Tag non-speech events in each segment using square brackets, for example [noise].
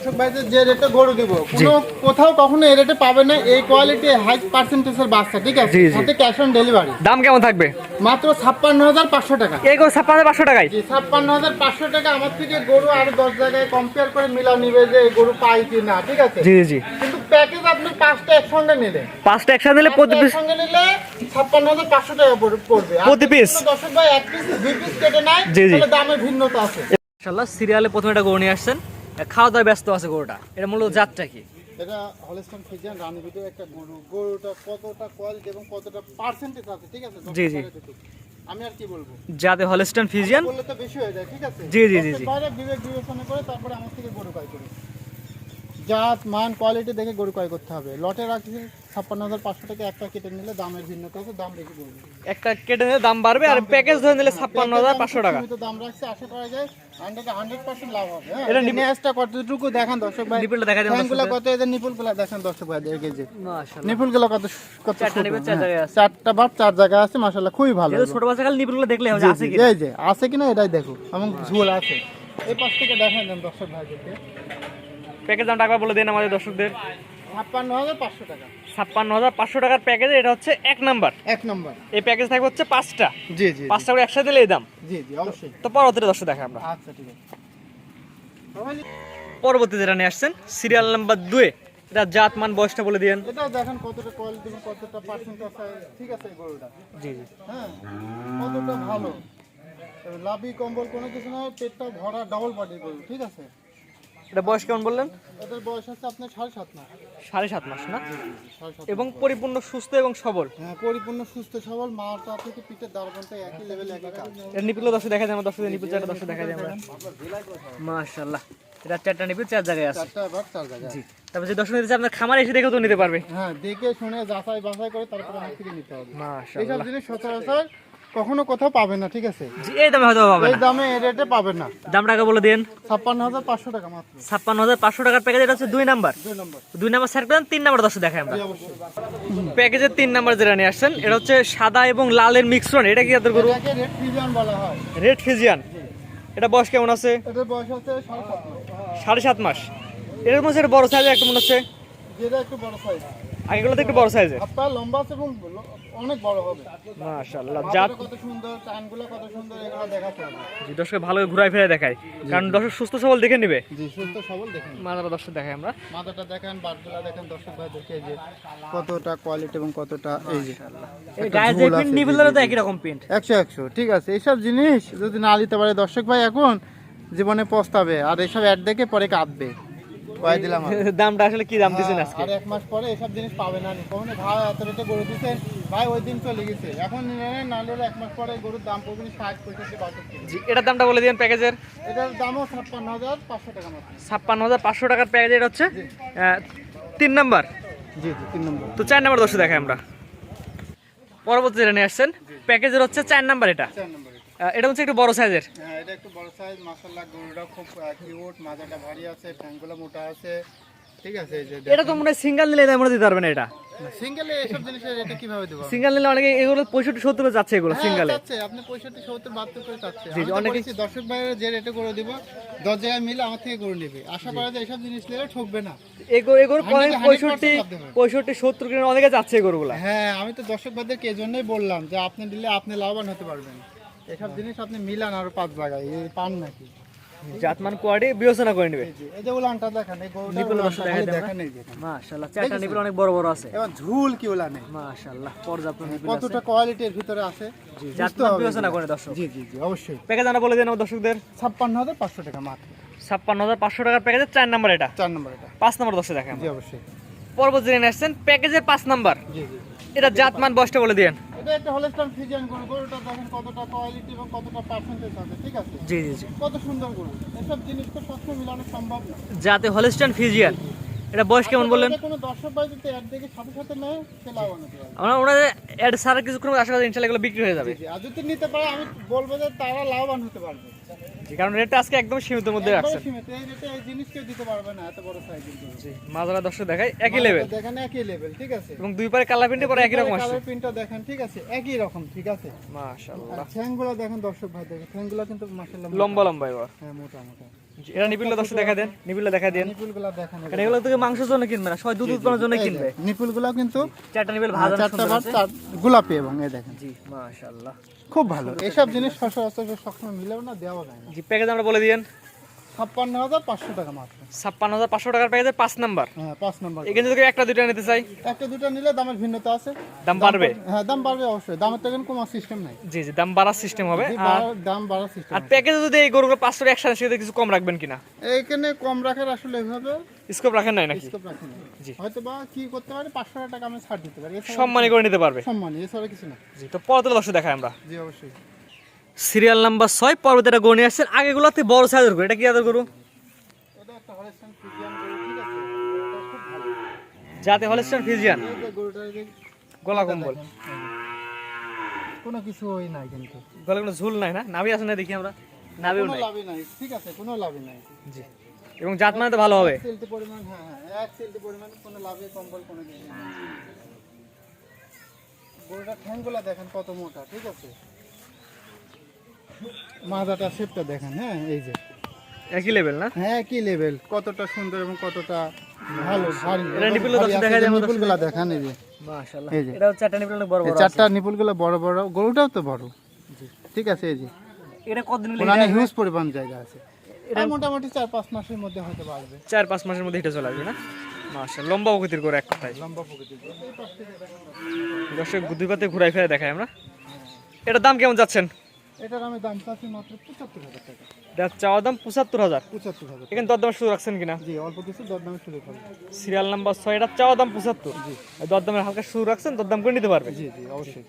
দর্শক ভাইদের যে রেটে গরু দিব কোনো কোথাও কখনো এই রেটে পাবে না এই কোয়ালিটি হাই পার্সেন্টেজের বাচ্চা ঠিক আছে? জি, জি। সাথে ক্যাশ অন ডেলিভারি দাম কেমন থাকবে? মাত্র ছাপ্পান্ন হাজার পাঁচশো টাকা। এই গো ছাপ্পান্ন পাঁচশো টাকায়? ছাপ্পান্ন হাজার পাঁচশো টাকা আমার থেকে গরু আর দশ জায়গায় কম্পেয়ার করে মিলাও নিবে যে এই গরু পাই কি না ঠিক আছে? জি জি। কিন্তু প্যাকেজ আপনি পাঁচটা একসঙ্গে নিলে পাঁচটা একসাথে নিলে প্রতি পিস একসঙ্গে নিলে ছাপ্পান্ন হাজার পাঁচশো টাকা পড়বে প্রতি ভাই এক পিস দুই পিস কেটে নেয় জি, জি। তাহলে ভিন্নতা আছে। সিরিয়ালে প্রথমে একটা গরু নিয়ে আসছেন। খাওয়া দাওয়া ব্যস্ত আছে গরুটা। এটা মূলত জাতটা কি? এটা হলস্টন ফিজিয়ান রানী একটা গরু। গরুটা কতটা কোয়ালিটি এবং কতটা পার্সেন্টেজ আছে ঠিক আছে? জি, জি। আমি আর কি বলব? যাতে হলস্টান ফিজিয়ান বললে তো বেশি হয়ে যায় ঠিক আছে? জি, জি, জি, জি। বাইরে বিবেক বিবেচনা করে তারপরে আমার থেকে গরু ক্রয় করি। জাত মান কোয়ালিটি দেখে গরু ক্রয় করতে হবে। লটে রাখছি ছাপ্পান্ন হাজার পাঁচশো টাকা একটা কেটে নিলে দামের ভিন্নতা আছে দাম একটা কেটে নিলে দাম বাড়বে আর প্যাকেজ ধরে নিলে ছাপ্পান্ন হাজার পাঁচশো টাকা। দাম রাখছে আশা করা যায় হান্ড্রেড হান্ড্রেড পার্সেন্ট লাভ হবে হ্যাঁ? এটা এটা কতটুকু দেখান দর্শক ভাই? নিপলটা দেখা যাবে ফ্যানগুলো কত এদের নিপুলগুলো দেখেন দর্শক ভাই দেখে যে নিপুলগুলো কত কত চারটা চার হ্যাঁ। জায়গায় আছে। চারটা ভাব চার জায়গায় আছে মাশাআল্লাহ খুবই ভালো ছোট বাচ্চা খালি নিপুলগুলো দেখলে হবে আছে কি এই যে আছে কিনা এটাই দেখো এবং ঝোল আছে। এই পাশ থেকে দেখাই দেন দর্শক ভাইদেরকে। প্যাকেজ দামটা একবার বলে দিন আমাদের দর্শকদের। ছাপ্পান্ন হাজার পাঁচশো টাকা। ছাপ্পান্ন হাজার পাঁচশো টাকার প্যাকেজ এটা হচ্ছে এক নাম্বার। এক নম্বর। এই প্যাকেজ থাকবে হচ্ছে পাঁচটা। জি জি পাঁচটা করে একসাথে দিলে এই দাম। জি জি অবশ্যই। তো পরবর্তীতে দর্শক দেখা আমরা। আচ্ছা ঠিক আছে। পরবর্তী যেটা নিয়ে আসছেন সিরিয়াল নাম্বার দুয়ে এটা জাত মান বয়সটা বলে দিয়েন। এটা দেখেন কতটা কোয়ালিটি কতটা পার্সেন্ট আছে। ঠিক আছে গরুটা। জি জি। হ্যাঁ কতটা ভালো। লাভি কম্বল কোনো কিছু নয় পেটটা ভরা ডাবল বডি গরু ঠিক আছে? এটা বয়স কেমন বললেন? এটার বয়স আপনার সাড়ে সাত মাস। সাড়ে সাত মাস না? এবং পরিপূর্ণ সুস্থ এবং সবল? হ্যাঁ পরিপূর্ণ সুস্থ সবল। মাটা থেকে পিঠের দাঁড়াবনটা একই লেভেল একই কাজ। এটা নিপুল দর্শক দেখা যায় আমার নিপুল চারটা দর্শক দেখা যায় আমরা। মাশাআল্লাহ। এটা চারটা নিপুল চার জায়গায় আছে। চারটা চার জায়গায় জি। তারপর যে দর্শক নিতে আপনার খামারে এসে দেখেও তো নিতে পারবে। হ্যাঁ দেখে শুনে যাচাই বাছাই করে তারপরে থেকে নিতে হবে। এইসব মাশাআল্লাহ জিনিস সচরাচর কখনো কোথাও পাবেন না ঠিক আছে? এই দামে হয়তো পাবে এই না। দামে এই রেটে পাবেন না। দামটা আগে বলে দিন। ছাপ্পান্ন হাজার পাঁচশো টাকা মাত্র। ছাপ্পান্ন হাজার পাঁচশো টাকার প্যাকেজ এটা হচ্ছে দুই নাম্বার। দুই নম্বর। দুই নাম্বার স্যার করেন তিন নাম্বার দর্শক দেখায় আমরা। প্যাকেজের তিন নাম্বার যেটা নিয়ে আসছেন এটা হচ্ছে সাদা এবং লালের মিক্সরন এটা কি আপনার গরু? এটাকে রেড ফিজিয়ান বলা হয়। রেড ফিজিয়ান এটা বয়স কেমন আছে? এটার বয়স হচ্ছে সাড়ে সাত মাস। সাড়ে সাত মাস। এর মধ্যে একটা বড় সাইজের একটা মনে হচ্ছে? যেটা একটু বড় সাইজ আগেগুলো তো একটু বড় সাইজের হাত পা লম্বা আছে এবং ল- অনেক বড় হবে। মাশাআল্লাহ জাত কত সুন্দর কানগুলো কত সুন্দর এগুলো দেখাতে হবে জি দর্শক ভালো ঘুরাই ফিরে দেখায় কারণ দর্শক সুস্থ সবল দেখে নিবে। জি সুস্থ সবল দেখেন মাদারা দর্শক দেখায় আমরা। মাথাটা দেখেন বাটগুলা দেখেন দর্শক ভাই দেখে যে কতটা কোয়ালিটি এবং কতটা এই যে। এই গায়ে যে প্রিন্ট নিবিলেরও তো একই রকম প্রিন্ট একশো একশো ঠিক আছে। এইসব জিনিস যদি না দিতে পারে দর্শক ভাই এখন জীবনে পস্তাবে আর এইসব অ্যাড দেখে পরে কাঁদবে। কয়ে দিলাম [laughs] দামটা আসলে কি দাম দিচ্ছেন আজকে? আর এক মাস পরে এসব জিনিস পাবে না নি কখনো ভাই এত রেটে গরু দিচ্ছেন ভাই ওই দিন চলে গেছে। এখন নেন না নিলে এক মাস পরে গরুর দাম পড়বে না ষাট পঁয়ষট্টি বাষট্টি। জি এটার দামটা বলে দিন প্যাকেজের। এটার দামও ছাপ্পান্ন হাজার পাঁচশো টাকা মাত্র। ছাপ্পান্ন হাজার পাঁচশো টাকার প্যাকেজ এটা হচ্ছে তিন নাম্বার? জি জি তিন নম্বর। তো চার নাম্বার দর্শক দেখায় আমরা। পরবর্তী যেটা নিয়ে আসছেন প্যাকেজের হচ্ছে চার নাম্বার এটা। চার নম্বর। এটা। হচ্ছে একটু বড় সাইজের। হ্যাঁ এটা একটু বড় সাইজ মাসাল্লাহ গরুটা খুব কিউট মাজাটা ভারী আছে ঠ্যাংগুলো মোটা আছে। ঠিক আছে এটা তো মনে সিঙ্গেল নিলে দিতে পারবে না এটা। সিঙ্গেলে এসব জিনিসের রেটে কীভাবে দেবো? সিঙ্গেল নিলে অনেকে এগুলো যাচ্ছে এগুলো হ্যাঁ, সিঙ্গেলে আপনি করে জি, আমি তো দর্শক ভাইয়ের যে রেটে করে দিব দশ জায়গায় মিলে আমার থেকে করে নেবে। আশা করা যায় এসব জিনিস নিলে ঠকবে না। এগুলো এগুলো হান্ড্রেডে হান্ড্রেড পঁয়ষট্টি পার্সেন্ট লাভ দেবে। পঁয়ষট্টি সত্তর অনেকে যাচ্ছে এগুলোগুলা হ্যাঁ আমি তো দর্শক ভাইদেরকে জন্যই বললাম যে আপনি দিলে আপনি লাভবান হতে পারবেন। এসব জিনিস আপনি মিলান আরও পাঁচ জায়গায় পান নাকি? জাতমান কোয়ালিটি বিবেচনা করে নেবে। এই যে উলানটা দেখেন এই গরুটার নিপল উলানটা দর্শক খালি দেখাই দেন দেখেন এই দেখেন মাশাআল্লাহ চারটা নিপল অনেক বড় বড় আছে। এবার ঝুল কি উলানে মাশাআল্লাহ পর্যাপ্ত নিপল আছে। কতটা কোয়ালিটির ভিতরে আছে বুঝতে জাতমান বিবেচনা করে দর্শক। জি জি জি অবশ্যই। প্যাকেজ বলে দিন দর্শকদের। টাকা মাত্র। টাকার প্যাকেজের নাম্বার এটা। চার নম্বর এটা। পাঁচ নাম্বার দর্শক দেখেন জি অবশ্যই। পরবর্তী জেনে আসছেন প্যাকেজের পাঁচ নাম্বার। জি জি এটা জাতমান বয়সটা বলে দিন এটা একটা হলস্টাইন ফ্রিজিয়ান গরু। গরুটা দেখেন কতটা কোয়ালিটি এবং কতটা পার্সেন্টেজ আছে ঠিক আছে? জি জি জি। কত সুন্দর গরু। এসব জিনিস তো সবসময় মিলানো সম্ভব না। যাতে হলস্টাইন ফিজিয়ান এটা বয়স কেমন বললেন? এটা কোনো দর্শক ভাই যদি অ্যাড দেখে সাথে সাথে নেয় সে লাভবান আমরা ওনাদের অ্যাড সারা কিছুক্ষণ আশা করি ইনশাল্লাহ এগুলো বিক্রি হয়ে যাবে। আর যদি নিতে পারে আমি বলব যে তারা লাভবান হতে পারবে। কারণ রেটটা আজকে একদম সীমিতের মধ্যে একবারে সীমিত। এই রেটে এই জিনিস কেউ দিতে পারবে না এত বড় সাইজের জি মাজারা দর্শক দেখায় একই লেভেল দেখেন একই লেভেল ঠিক আছে? এবং দুই পারে কালার প্রিন্টে পরে একই রকম আসছে। কালার প্রিন্টটা দেখেন ঠিক আছে? একই রকম ঠিক আছে? আর মাশাআল্লাহ ঠ্যাংগুলো দেখেন দর্শক ভাই দেখেন ঠ্যাংগুলো কিন্তু মাশাআল্লাহ লম্বা লম্বা এবার। হ্যাঁ মোটা মোটা। এটা নিপুলগুলো দর্শক দেখা দেন নিপুলগুলো দেখা দেন। নিপুলগুলো দেখেন এগুলো থেকে মাংসের জন্য কিনবে না সবাই দুধ উৎপাদনের জন্য কিনবে। নিপুলগুলো কিন্তু চারটা নিপুল ভাজা চারটা বার চার গোলাপি এবং এই দেখেন। জি মাশাআল্লাহ। খুব ভালো। এসব জিনিস সচরাচর সবসময় মিলেও না দেওয়া যায় না। জি প্যাকেজ আমরা বলে দিয়েন। ছাপ্পান্ন হাজার পাঁচশো টাকা মাত্র। ছাপ্পান্ন হাজার পাঁচশো টাকার প্যাকেজে পাঁচ নাম্বার হ্যাঁ পাঁচ নম্বর এখানে যদি একটা দুইটা নিতে চাই? একটা দুটো নিলে দামের ভিন্নতা আছে। দাম বাড়বে? হ্যাঁ দাম বাড়বে অবশ্যই। দামের তো এখন কোনো সিস্টেম নাই। জি জি দাম বাড়ার সিস্টেম হবে। আর দাম বাড়ার সিস্টেম আর প্যাকেজে যদি এই গরুগুলো পাঁচশো একসাথে সেক্ষেত্রে কিছু কম রাখবেন কিনা? এইখানে কম রাখার আসলে এভাবে স্কোপ রাখেন নাই নাকি? স্কোপ রাখি জি। হয়তো বা কি করতে পারি পাঁচশো টাকা আমি ছাড় দিতে পারি। করে নিতে পারবে। সম্মানী এছাড়া কিছু না জি তো পরবর্তী দর্শক দেখাই আমরা। জি অবশ্যই। সিরিয়াল নাম্বার ছয় পর্বতে গরু নিয়ে আসছেন। আগেগুলোতে বড় সাইজের গরু এটা কি আদর গরু? এটা এটা যাতে হলস্টাইন ফিজিয়ান গলা কম্বল। কোনো কিছু ওই নাই কিন্তু। গলা কোনো ঝুল নাই না? নাভি আছে না দেখি আমরা? নাভিও নাই। লাভই নাই ঠিক আছে কোনো লাভই নাই। জি। এবং জাত মানে তো ভালো হবে? এক পরিমাণ হ্যাঁ হ্যাঁ এক সেলটি পরিমাণ কোনো লাভে কম্বল কোনো কিছু নেই। ঠ্যাংগুলা দেখেন কত মোটা ঠিক আছে? মাজাটা শেপটা দেখেন হ্যাঁ এই যে। একই লেভেল না? হ্যাঁ কি লেভেল কতটা সুন্দর এবং কতটা ভালো ভারী। নিপুলগুলো দেখান এই যে। এই যে। চারটা নিপিল অনেক বড় এই বড় চারটা নিপুলগুলো বড় বড় গরুটাও তো বড়। ঠিক আছে এই যে। এটা কতদিন হলে হিউজ পরিমাণ জায়গা আছে। এটা মোটামুটি চার পাঁচ মাসের মধ্যে হয়তো বাড়বে। চার পাঁচ মাসের মধ্যে হিটে চলে আসবে না? লম্বা প্রকৃতির করে এক কথায়। লম্বা প্রকৃতির দর্শক পাতে ঘুরাই ফিরে দেখাই আমরা। এটার দাম কেমন যাচ্ছেন? এটার আমি দাম চাচ্ছি মাত্র পঁচাত্তর হাজার টাকা। এটার দাম পঁচাত্তর হাজার? পঁচাত্তর হাজার এখানে রাখছেন কিনা? জি অল্প কিছু সিরিয়াল নাম্বার ছয় এটার চাওয়া দাম পঁচাত্তর। দরদামের হালকা রাখছেন দরদাম করে নিতে পারবে জি জি অবশ্যই।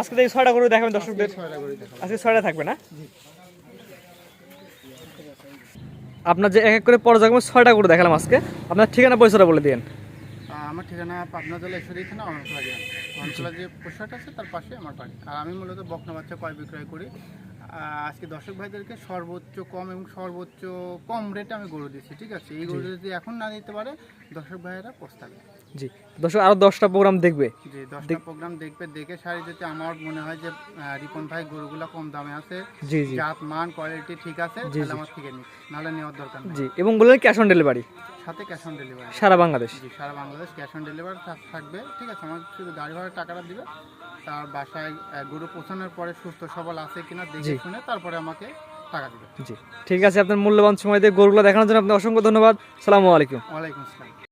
আজকে দেখি ছয়টা করে দেখাবেন দর্শকদের। ছয়টা করে আজকে ছয়টা থাকবে না? আপনার যে এক এক করে পরে পর্যায়ক্রমে ছয়টা করে দেখালাম আজকে। আপনার ঠিকানা পয়সাটা বলে দিন আমার ঠিকানা পাবনা জেলা ঈশ্বরী থানা অনসলা অনসলা যে পোশাক আছে তার পাশে আমার বাড়ি আর আমি মূলত বকনা বাচ্চা ক্রয় বিক্রয় করি। আজকে দর্শক ভাইদেরকে সর্বোচ্চ কম এবং সর্বোচ্চ কম রেটে আমি গরু দিচ্ছি ঠিক আছে? এই গরু যদি এখন না দিতে পারে দর্শক ভাইয়েরা পস্তাবে জি দর্শক আরও দশটা প্রোগ্রাম দেখবে। যে দশটা প্রোগ্রাম দেখবে দেখে সারি যদি আমার মনে হয় যে রিপন ভাই গরুগুলো কম দামে আছে। জি জি। জাত মান কোয়ালিটি ঠিক আছে তাহলে আমার থেকে নিক। নাহলে নেওয়ার দরকার নেই। জি এবং বললেন ক্যাশ অন ডেলিভারি সাথে ক্যাশ অন ডেলিভারি সারা বাংলাদেশ। জি সারা বাংলাদেশ ক্যাশ অন ডেলিভারি থাকবে। ঠিক আছে আমার শুধু গাড়ি ভাড়া টাকাটা দিবে। তার বাসায় গরু পৌঁছানোর পরে সুস্থ সবল আছে কিনা দেখে। শুনে তারপরে আমাকে টাকা দিবে। জি ঠিক আছে আপনার মূল্যবান সময় দিয়ে গরুগুলো দেখানোর জন্য আপনার অসংখ্য ধন্যবাদ। সালামু আলাইকুম। ওয়ালাইকুম আসসালাম।